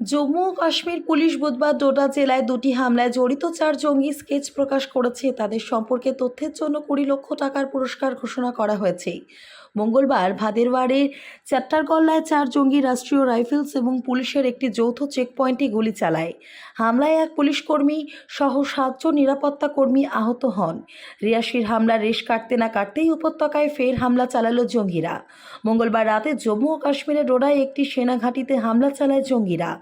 জম্মু ও Kashmir police বুধবার ডোডা জেলায় দুটি হামলায় জড়িত চার জঙ্গি স্কেচ প্রকাশ করেছে। তাদের সম্পর্কে তথ্যের জন্য কুড়ি লক্ষ টাকার পুরস্কার ঘোষণা করা হয়েছে। মঙ্গলবার ভাদেরওয়াড়ের চাট্টারগল্লায় চার জঙ্গি রাষ্ট্রীয় রাইফেলস এবং পুলিশের একটি যৌথ চেকপয়েন্টে গুলি চালায়। হামলায় এক পুলিশ কর্মী সহ সাতজন নিরাপত্তা কর্মী আহত হন। রিয়াসির হামলা রেশ কাটতে না কাটতেই উপত্যকায় ফের হামলা চালালো জঙ্গিরা। মঙ্গলবার রাতে জম্মু ও কাশ্মীরের ডোডায় একটি সেনা ঘাঁটিতে হামলা চালায় জঙ্গিরা।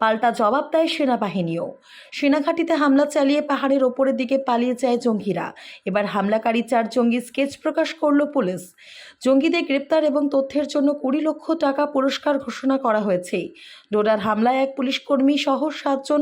পাল্টা জবাব দেয় সেনাবাহিনীও। সেনাঘাঁটিতে হামলা চালিয়ে পাহাড়ের ওপরের দিকে পালিয়ে যায় জঙ্গিরা। এবার হামলাকারী চার জঙ্গি স্কেচ প্রকাশ করল পুলিশ। জঙ্গিদের গ্রেপ্তার এবং তথ্যের জন্য কুড়ি লক্ষ টাকা পুরস্কার ঘোষণা করা হয়েছে। ডোডার হামলায় এক পুলিশ কর্মী সহ সাতজন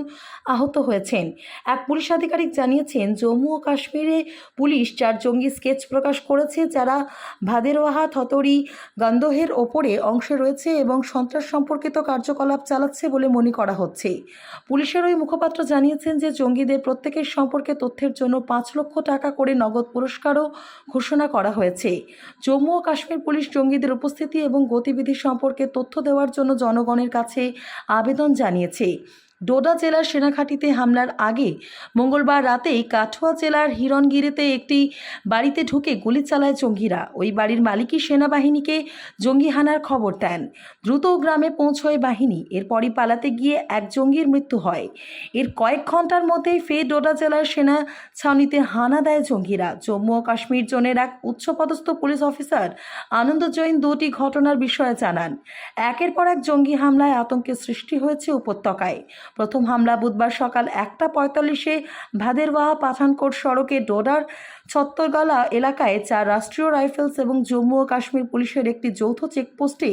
আহত হয়েছেন। এক পুলিশ আধিকারিক জানিয়েছেন, জম্মু ও কাশ্মীরে পুলিশ চার জঙ্গি স্কেচ প্রকাশ করেছে, যারা ভাদেরওয়াহা, থতরি গন্দোহের ওপরে অংশে রয়েছে এবং সন্ত্রাস সম্পর্কিত কার্যকলাপ চালাচ্ছে বলে মনে করা হচ্ছে পুলিশের ওই মুখপাত্র জানিয়েছেন যে জঙ্গিদের প্রত্যেকের সম্পর্কে তথ্যের জন্য পাঁচ লক্ষ টাকা করে নগদ পুরস্কারও ঘোষণা করা হয়েছে। জম্মু ও কাশ্মীর পুলিশ জঙ্গিদের উপস্থিতি এবং গতিবিধি সম্পর্কে তথ্য দেওয়ার জন্য জনগণের কাছে আবেদন জানিয়েছে। ডোডা জেলার সেনাঘাঁটিতে হামলার আগে মঙ্গলবার রাতেই কাঠুয়া জেলার হিরণগিরিতে একটি বাড়িতে ঢুকে গুলি চালায় জঙ্গিরা। ওই বাড়ির মালিকই সেনাবাহিনীকে জঙ্গি হানার খবর দেন। দ্রুত গ্রামে পৌঁছয় বাহিনী। এরপরই পালাতে গিয়ে এক জঙ্গির মৃত্যু হয়। এর কয়েক ঘণ্টার মধ্যেই ফের ডোডা জেলার সেনা ছাউনিতে হানা দেয় জঙ্গিরা। জম্মু ও কাশ্মীর জোনের এক উচ্চপদস্থ পুলিশ অফিসার আনন্দ জৈন দুটি ঘটনার বিষয়ে জানান। একের পর এক জঙ্গি হামলায় আতঙ্কের সৃষ্টি হয়েছে উপত্যকায়। প্রথম হামলা বুধবার সকাল একটা পঁয়তাল্লিশে ভাদেরওয়াহা পাঠানকোট সড়কে ডোডার ছত্তরগালা এলাকায় চার রাষ্ট্রীয় রাইফেলস এবং জম্মু ও কাশ্মীর পুলিশের একটি যৌথ চেকপোস্টে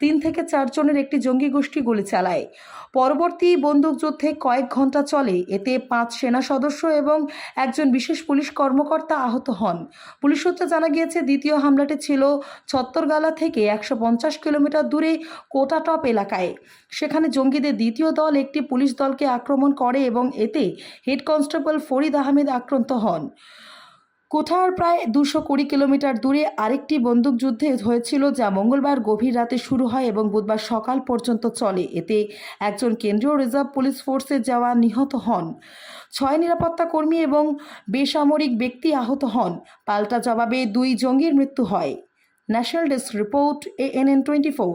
তিন থেকে চারজনের একটি জঙ্গি গোষ্ঠী গুলি চালায়। পরবর্তী বন্দুকযুদ্ধে কয়েক ঘণ্টা চলে। এতে পাঁচ সেনা সদস্য এবং একজন বিশেষ পুলিশ কর্মকর্তা আহত হন। পুলিশ সূত্রে জানা গিয়েছে, দ্বিতীয় হামলাটি ছিল ছত্তরগালা থেকে একশো পঞ্চাশ কিলোমিটার দূরে কোটাটপ এলাকায়। সেখানে জঙ্গিদের দ্বিতীয় দল একটি পুলিশ দলকে আক্রমণ করে এবং এতে হেড কনস্টেবল ফরিদ আহমেদ আক্রান্ত হন। কোঠার প্রায় দুশো কুড়ি কিলোমিটার দূরে আরেকটি বন্দুকযুদ্ধে হয়েছিল যা মঙ্গলবার গভীর রাতে শুরু হয় এবং বুধবার সকাল পর্যন্ত চলে। এতে একজন কেন্দ্রীয় রিজার্ভ পুলিশ ফোর্সের যাওয়া নিহত হন। ছয় নিরাপত্তা কর্মী এবং বেসামরিক ব্যক্তি আহত হন। পাল্টা জবাবে দুই জঙ্গির মৃত্যু হয়। National desk report, ANN twenty four.